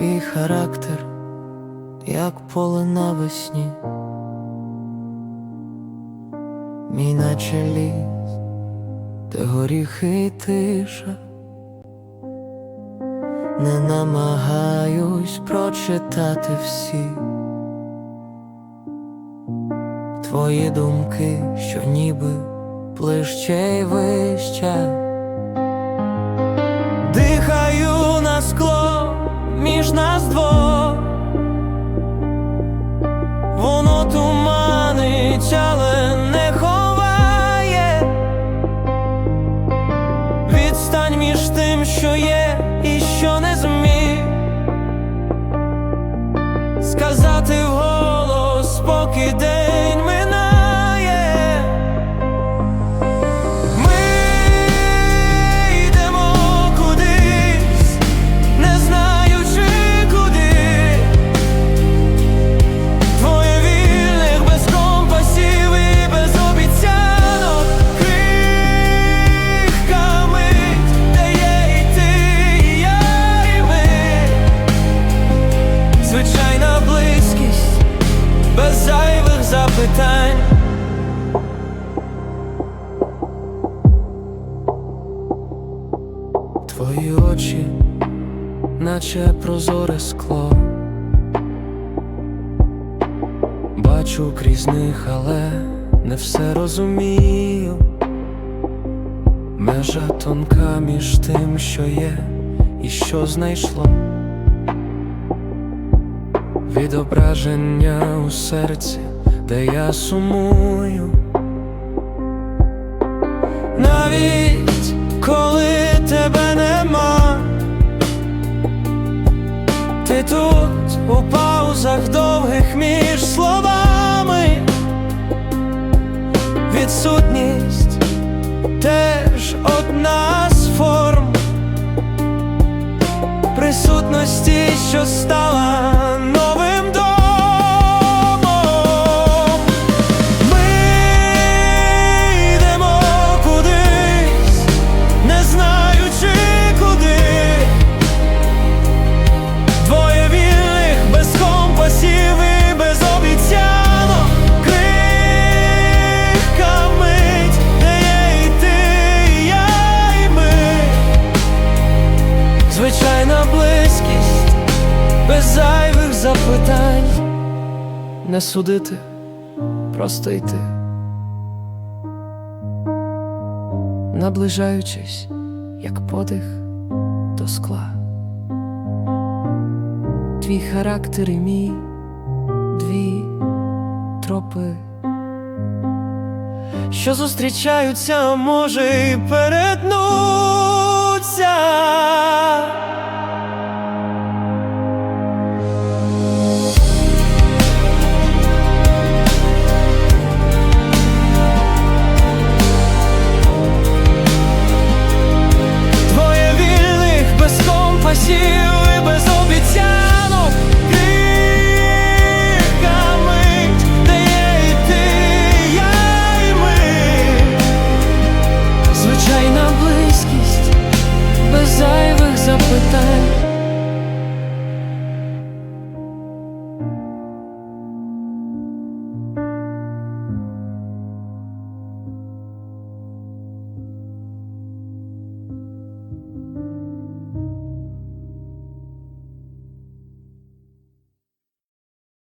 Твій характер, як поле навесні, мій наче ліс, де горіхи і тиша, не намагаюсь прочитати всі твої думки, що ніби ближче й вище. Туманить, не ховає. Відстань між тим, що є, наче прозоре скло. Бачу крізь них, але не все розумію. Межа тонка між тим, що є, і що знайшло. Відображення у серці, де я сумую. Навіть коли ти тут у паузах довгих між словами, відсутність теж одна з форм присутності, що стала Звичайна близькість, без зайвих запитань. Не судити, просто йти. Наближаючись, як подих до скла. Твій характер і мій, дві тропи, що зустрічаються, може, і перетнуться. Двоє